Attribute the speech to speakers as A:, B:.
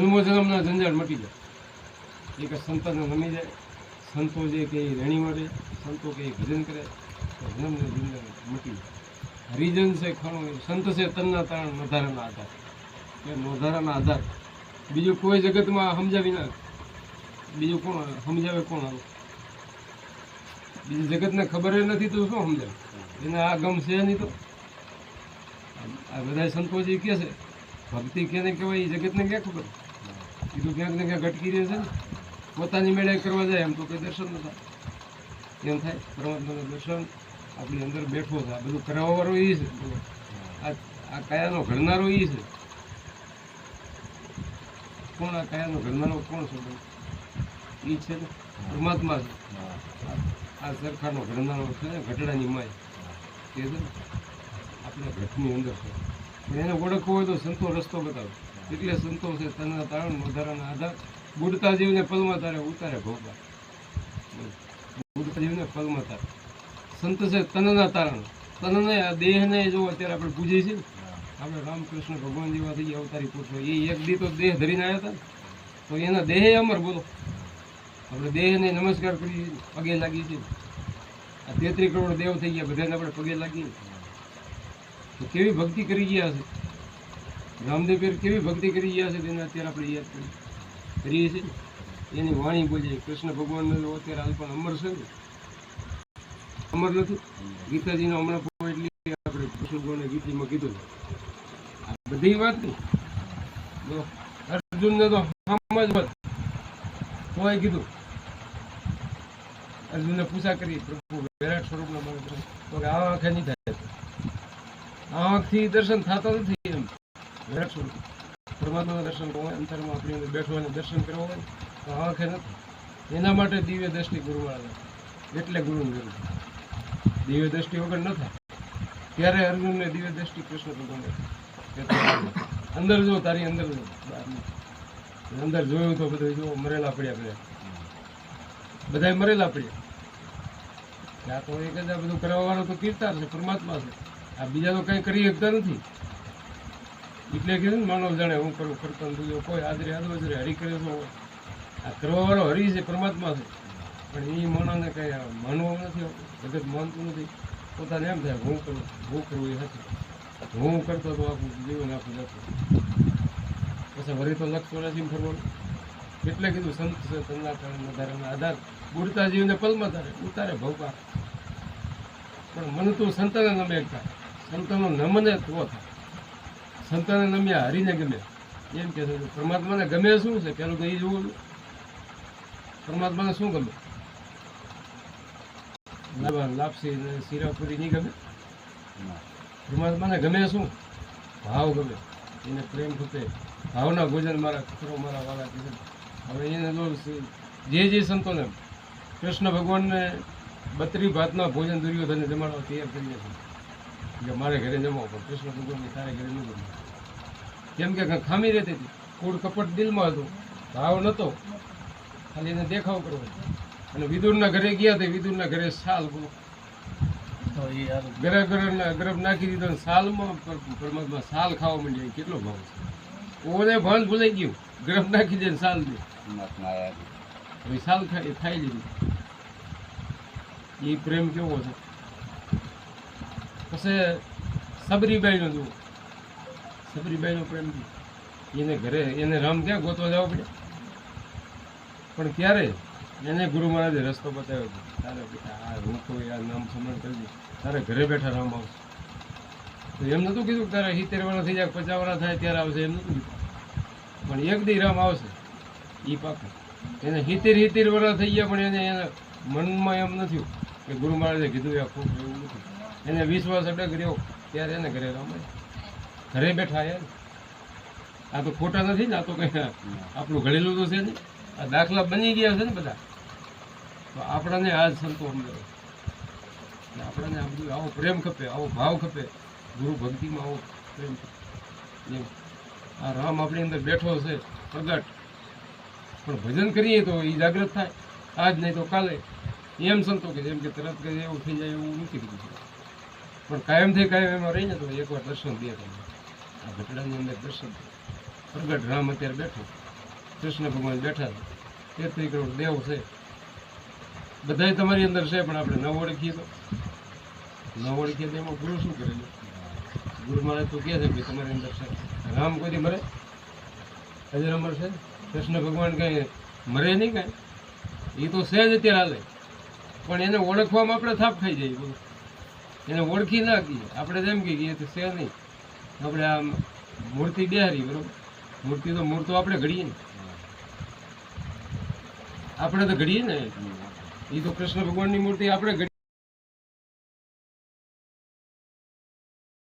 A: જન્મો જન્મના જંજાળ મટી જાય. એ કે સંતને નમી જાય. સંતો જે કે રેણી મળે સંતો કે ભજન કરે, તો જન્મને જંજાળ મટી જાય. હરિજન છે ખણો સંત છે તનના તારણ નોધારાના આધાર. કે નોધારાના આધાર. બીજું કોઈ જગતમાં સમજાવી ના બીજું કોણ સમજાવે કોણ આવે? બીજી જગતને ખબર નથી, તો શું સમજાવે? એને આ ગમ છે નહીં તો? આ બધા સંતોજી કહે છે, ભક્તિ કેને કહેવાય, એ જગતને ક્યાં ખબર? તો ક્યાંક ને ક્યાંક અટકી રહે છે ને, પોતાની મેળે કરવા જાય એમ તો કોઈ દર્શન ન થાય. એમ થાય પરમાત્માનું દર્શન આપણી અંદર બેઠો આ બધું કરાવવાવાળો એ છે. આ આ કયાનો ઘડનારો એ છે. કોણ આ કયાનો ઘડનારો, કોણ છે? એ છે ને, પરમાત્મા છે. આ સરખાનો ઘડનારો છે ને, ઘટડાની માય. કે છે ને, આપણે ઘટની અંદર છે. પણ એને ઓળખવો હોય તો સંતો રસ્તો બતાવે. એટલે સંતો છે તનના તારણ વધારાના આધાર. બુડતા જીવને પલમાં તારે ઉતારે ભોગવા. બુડતા જીવને પલમાં તારે. સંત છે તનના તારણ. તનને, આ દેહને જો અત્યારે આપણે પૂજીએ છીએ, આપણે રામકૃષ્ણ ભગવાન જેવા થઈ અવતારી પૂછો એ એક દી તો દેહ ધરીને આવ્યા હતા તો એના દેહે અમર બોલો. આપણે દેહને નમસ્કાર કરી પગે લાગી છે આ તેત્રી કરોડ દેવ થઈ ગયા, બધાને આપણે પગે લાગીએ તો કેવી ભક્તિ કરી ગયા છે રામદેવ કેવી ભક્તિ કરી ગયા છે તેને અત્યારે આપણે યાદ કરી કરીએ છીએ. એની વાણી બોલીએ. કૃષ્ણ ભગવાનનો અત્યારે હાલ પણ અમર છે. ને અમર નથી. ગીતાજીનો હમણાં એટલી આપણે કૃષ્ણ ભગવાને ગીતીમાં કીધું આ બધી વાત નહીં. અર્જુનને તો આમ જ વાત. કોઈ કીધું. અર્જુનને પૂછા કરી, પ્રભુ, વિરાટ સ્વરૂપના મને આ આંખે નહીં થાય. આંખથી દર્શન થતા નથી એમ. સ્વરૂપ પરમાત્માના દર્શન કરવા અંતરમાં આપણી અંદર બેઠો દર્શન કરવા હોય, તો આંખે નથી. એના માટે દિવ્ય દ્રષ્ટિ ગુરુવાળા એટલે ગુરુની જરૂર દિવ્ય દ્રષ્ટિ વગર ન થાય. ત્યારે અર્જુનને દિવ્ય દ્રષ્ટિ કૃષ્ણ ભગવાન અંદર જો, તારી અંદર જો. અંદર જોયું તો બધું જો, મરેલા પડ્યા બધા. બધા મરેલા પડ્યા. આ તો એક જ આ બધું કરવા વાળો તો કીર્તાર છે, પરમાત્મા છે. આ બીજા તો કંઈ કરી શકતા નથી. એટલે કીધું માનવ જાણે હું કરું, કરતા બીજો કોઈ આદરે હાજરી હરી કરે તો આ કરવાવાળો હરી છે, પરમાત્મા છે. પણ એ માણસને કંઈ માનવો નથી. જગત માનતું નથી. પોતાને એમ થાય, હું કરું હું કરું એ હતું હું કરતો તો આખું જીવન આખું જતું પછી વળી તો લક્ષ નથી ફરવાનું. એટલે કીધું સંત છે તમના કારણ વધારાના આધાર. બુડતા જીવને પલમાં તારે, ઉતારે ભવકા પણ મને તું સંતને નમે એકતા સંતનો નમને તો થાય. સંતને નમ્યા, હરીને ગમે. એમ કે પરમાત્માને ગમે શું છે? પેલું તો એ જોવું પરમાત્માને શું ગમે? લાપસી ને શીરાપુરી નહીં ગમે? પરમાત્માને ગમે શું? ભાવ ગમે. એને પ્રેમ ખૂટે. ભાવના ભોજન મારા કુતરો, મારા વાલા કીધું હવે એને જો જે જે સંતોને કૃષ્ણ ભગવાનને બત્રી ભાતના ભોજન દુર્યોધને જમાડવા તૈયાર કરીએ છીએ. મારે ઘરે જમવા, પણ કૃષ્ણ ભગવાનને તારે ઘરે નહીં જમવા. કેમ કે ખામી રહેતી હતી. કૂડ કપટ દિલમાં હતું. ભાવ નહોતો ખાલી એને દેખાવ કરવો. અને વિદુરના ઘરે ગયા તે વિદુરના ઘરે સાલ ગરબ ગરબ નાખી દીધો સાલમાં પર- પરમાત્મા સાલ ખાવા માંડ્યો. કેટલો ભાવ છે? ઓને ભાન ભૂલાઈ ગયું. ગરબ નાખી દે ને સાલ દે. હવે સાલ ખાઈ ખાઈ લીધી. એ પ્રેમ કેવો છે? પછી સબરીબાઈનો જુઓ. સબરીબાઈનો પ્રેમ. એને ઘરે એને રામ ક્યાં ગોતવા જવા પડ્યા પણ ક્યારે? એને ગુરુ મહારાજે રસ્તો બતાવ્યો હતો તારે બેટા, આ કોઈ આ નામ સ્મરણ કરજે તારે ઘરે બેઠા રામ આવશે. તો એમ નહોતું કીધું તારે સિત્તેર વર્ષ થઈ જાય, પચાસ વર્ષ થાય ત્યારે આવશે, એમ નહોતું કીધું. પણ એક દી રામ આવશે. એ પાકું. એને સિત્તેર સિત્તેર વર્ષ થઈ ગયા, પણ એને એના મનમાં એમ નથી કે ગુરુ મહારાજે કીધું, એ ખૂબ એવું નથી. એને વિશ્વાસ અડગ રહ્યો, ત્યારે એને ઘરે રામ. ઘરે બેઠા યાર આ તો ખોટા નથી ને, આ તો કંઈ આપણું ઘડેલું તો છે ને. આ દાખલા બની ગયા છે ને બધા. તો આપણાને આ જ સંતો સમજાવે આપણાને આ બધું આવો પ્રેમ ખપે, આવો ભાવ ખપે. ગુરુ ભક્તિમાં આવો પ્રેમ ખપે. આ રામ આપણી અંદર બેઠો છે, પ્રગટ. પણ ભજન કરીએ તો એ જાગૃત થાય. આજ નહીં તો કાલે. એમ સંતો કે જેમ કે તરત કે એવું થઈ જાય એવું નથી કીધું પણ કાયમથી કાયમ એમાં રહીને તો એકવાર દર્શન દે તમને આ ઘટડાની અંદર દર્શન પ્રગટ રામ અત્યારે બેઠો. કૃષ્ણ ભગવાન બેઠા છે. તેત્રી કરોડ દેવ છે. બધાય તમારી અંદર છે, પણ આપણે ન ઓળખીએ તો. ન ઓળખીએ તો એમાં ગુરુ શું કરેલું ગુરુ મહારાજ તો કહે છે કે તમારી અંદર છે. રામ કોઈથી મરે? અજર અમર છે? કૃષ્ણ ભગવાન કાંઈ મરે નહીં કાંઈ? એ તો છે જ અત્યારે હાલે. પણ એને ઓળખવામાં આપણે થાપ ખાઈ જઈએ બોલો એને ઓળખી ના કહીએ આપણે જેમ કહીએ તો છે નહીં. આપણે આમ મૂર્તિ બેહારી, બરોબર? મૂર્તિ તો મૂર્તો આપણે ઘડીએ ને. આપણે તો ઘડીએ ને. એ તો કૃષ્ણ ભગવાનની મૂર્તિ આપણે